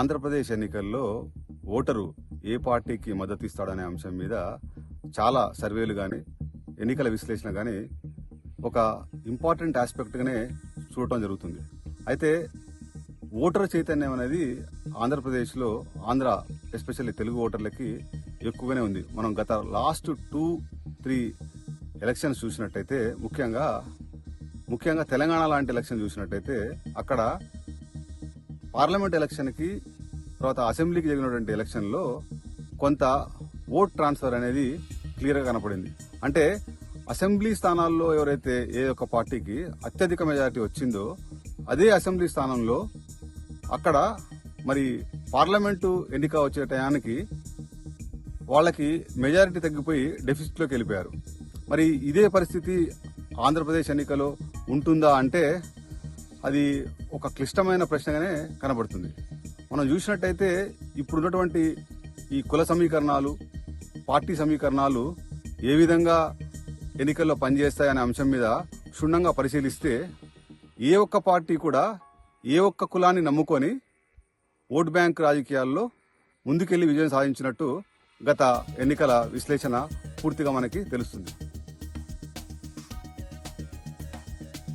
ఆంధ్రప్రదేశ్ ఎన్నికల్లో ఓటరు ఏ పార్టీకి మద్దతు ఇస్తాడనే అంశం మీద చాలా సర్వేలు కానీ ఎన్నికల విశ్లేషణ కానీ ఒక ఇంపార్టెంట్ ఆస్పెక్ట్గానే చూడటం జరుగుతుంది. అయితే ఓటర్ చైతన్యం అనేది ఆంధ్రప్రదేశ్లో ఆంధ్ర ఎస్పెషల్లీ తెలుగు ఓటర్లకి ఎక్కువగానే ఉంది. మనం గత లాస్ట్ టూ త్రీ ఎలక్షన్స్ చూసినట్టయితే ముఖ్యంగా ముఖ్యంగా తెలంగాణ లాంటి ఎలక్షన్ చూసినట్టయితే అక్కడ పార్లమెంట్ ఎలక్షన్కి తర్వాత అసెంబ్లీకి జరిగినటువంటి ఎలక్షన్లో కొంత ఓట్ ట్రాన్స్ఫర్ అనేది క్లియర్గా కనపడింది. అంటే అసెంబ్లీ స్థానాల్లో ఎవరైతే ఏ ఒక్క పార్టీకి అత్యధిక మెజారిటీ వచ్చిందో అదే అసెంబ్లీ స్థానంలో అక్కడ మరి పార్లమెంటు ఎన్నిక వచ్చే టయానికి వాళ్ళకి మెజారిటీ తగ్గిపోయి డెఫిసిట్లోకి వెళ్ళిపోయారు. మరి ఇదే పరిస్థితి ఆంధ్రప్రదేశ్ ఎన్నికలో ఉంటుందా అంటే అది ఒక క్లిష్టమైన ప్రశ్నగానే కనబడుతుంది. మనం చూసినట్టయితే ఇప్పుడున్నటువంటి ఈ కుల సమీకరణాలు పార్టీ సమీకరణాలు ఏ విధంగా ఎన్నికల్లో పనిచేస్తాయనే అంశం మీద క్షుణ్ణంగా పరిశీలిస్తే ఏ ఒక్క పార్టీ కూడా ఏ ఒక్క కులాన్ని నమ్ముకొని ఓట్ బ్యాంక్ రాజకీయాల్లో ముందుకెళ్ళి విజయం సాధించినట్టు గత ఎన్నికల విశ్లేషణ పూర్తిగా మనకి తెలుస్తుంది.